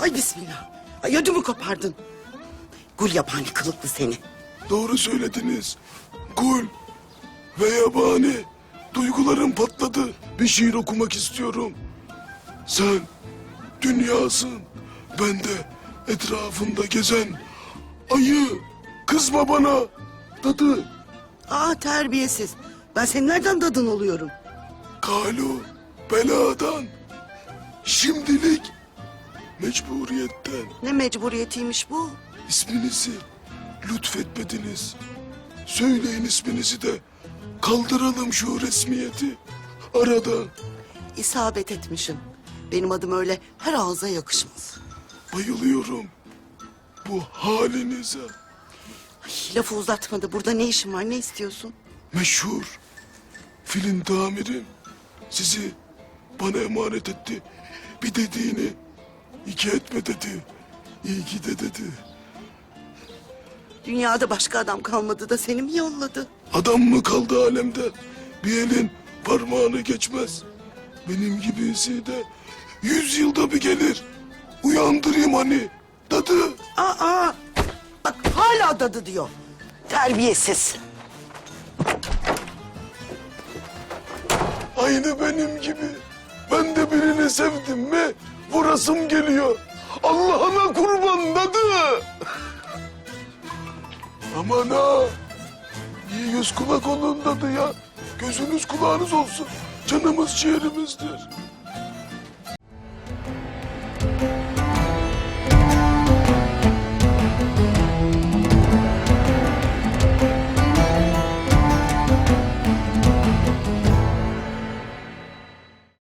Ay bismillah. Ay ödümü kopardın. Gul yabani kılıklı seni. Doğru söylediniz. Kul ve yabani. Duygularım patladı. Bir şiir okumak istiyorum. Sen dünyasın. Ben de etrafında gezen ayı. Kızma bana. Dadı. Aa terbiyesiz. Ben senin nereden dadın oluyorum? Kalu beladan. Şimdilik mecburiyetten Ne mecburiyetiymiş bu? isminizi lütfetmediniz. Söyleyin isminizi de kaldıralım şu resmiyeti. Arada İsabet etmişim. Benim adım öyle her ağza yakışmaz. bayılıyorum bu halinize. Ay, lafı uzatmadı. Burada ne işin var? Ne istiyorsun? Meşhur filin tamirim sizi bana emanet etti. Bir dediğini iki etme dedi. İyi ki de dedi. Dünyada başka adam kalmadı da seni mi yolladı? Adam mı kaldı alemde? Bir elin parmağını geçmez. Benim gibisi de yüz yılda bir gelir. Uyandırayım hani. Dadı. Aa, bak hala dadı diyor. Terbiyesiz. Aynı benim gibi. Ben de birini sevdim mi vurasım geliyor. Allah'ına kurban dadı. Aman ha. İyi göz kulak olun dadı ya. Gözünüz kulağınız olsun. Canımız ciğerimizdir.